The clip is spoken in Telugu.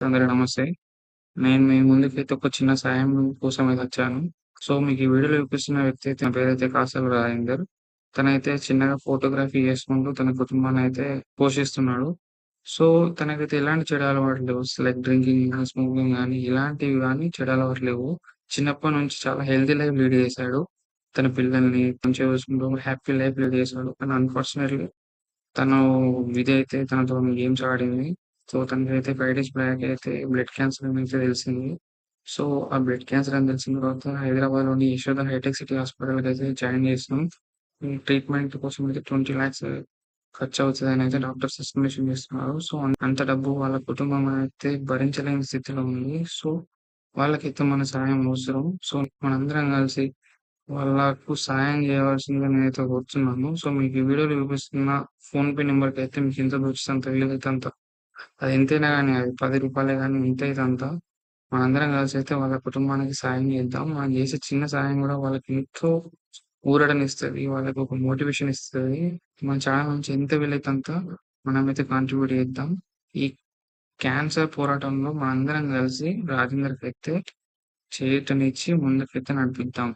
అందరికి నమస్తే. నేను మీ ముందుకైతే ఒక చిన్న సాయం కోసం అయితే వచ్చాను. సో, మీకు ఈ వీడియోలో చూపిస్తున్న వ్యక్తి అయితే తన పేరైతే కాసల్ రాజేందర్. తనైతే చిన్నగా ఫోటోగ్రఫీ చేసుకుంటూ తన కుటుంబాన్ని అయితే పోషిస్తున్నాడు. సో, తనకైతే ఎలాంటి చెడు అలవాటు లేవు. లైక్ డ్రింకింగ్ కానీ స్మోకింగ్ గాని ఇలాంటివి కానీ చెడు అలవాటు లేవు. చిన్నప్పటి నుంచి చాలా హెల్తీ లైఫ్ లీడ్ చేశాడు. తన పిల్లల్ని మంచిగా చూసుకుంటూ హ్యాపీ లైఫ్ లీడ్ చేశాడు. కానీ అన్‌ఫార్చునేట్‌లీ తను విధి అయితే తనతో గేమ్స్ ఆడింది. సో, తనకైతే 5 డేస్ బ్యాక్ అయితే బ్లడ్ క్యాన్సర్ అని అయితే తెలిసింది. సో, ఆ బ్లడ్ క్యాన్సర్ అని తెలిసిన తర్వాత హైదరాబాద్‌లోని యశోద హైటెక్ సిటీ హాస్పిటల్‌కైతే జాయిన్ చేసినాం. ట్రీట్‌మెంట్ కోసం అయితే ట్వంటీ ల్యాక్స్ ఖర్చు అవుతుంది అని అయితే డాక్టర్స్ ఎస్టిమేషన్ చేస్తున్నారు. సో, అంత డబ్బు వాళ్ళ కుటుంబం అయితే భరించలేని స్థితిలో ఉంది. సో, వాళ్ళకైతే మన సహాయం అవసరం. సో, మనందరం కలిసి వాళ్ళకు సాయం చేయవలసిందిగా నేనైతే కోరుతున్నాను. సో, మీకు ఈ వీడియోలో చూపిస్తున్న ఫోన్‌పే అయితే మీకు ఎంత తోచితే అంత వీలైతే అంత అది ఎంతైనా కానీ అది పది రూపాయలే కానీ ఇంత ఇదంతా మనందరం కలిసి అయితే వాళ్ళ కుటుంబానికి సాయం చేద్దాం. మనం చేసే చిన్న సాయం కూడా వాళ్ళకి ఎంతో ఊరటనిస్తది. వాళ్ళకి ఒక మోటివేషన్ ఇస్తది. మన ఛానల్ నుంచి ఎంత వీలైతే అంత మనమైతే కాంట్రిబ్యూట్ చేద్దాం. ఈ క్యాన్సర్ పోరాటంలో మనందరం కలిసి రాజేంద్రకి అయితే చేయటనిచ్చి ముందుకైతే నడిపిద్దాం.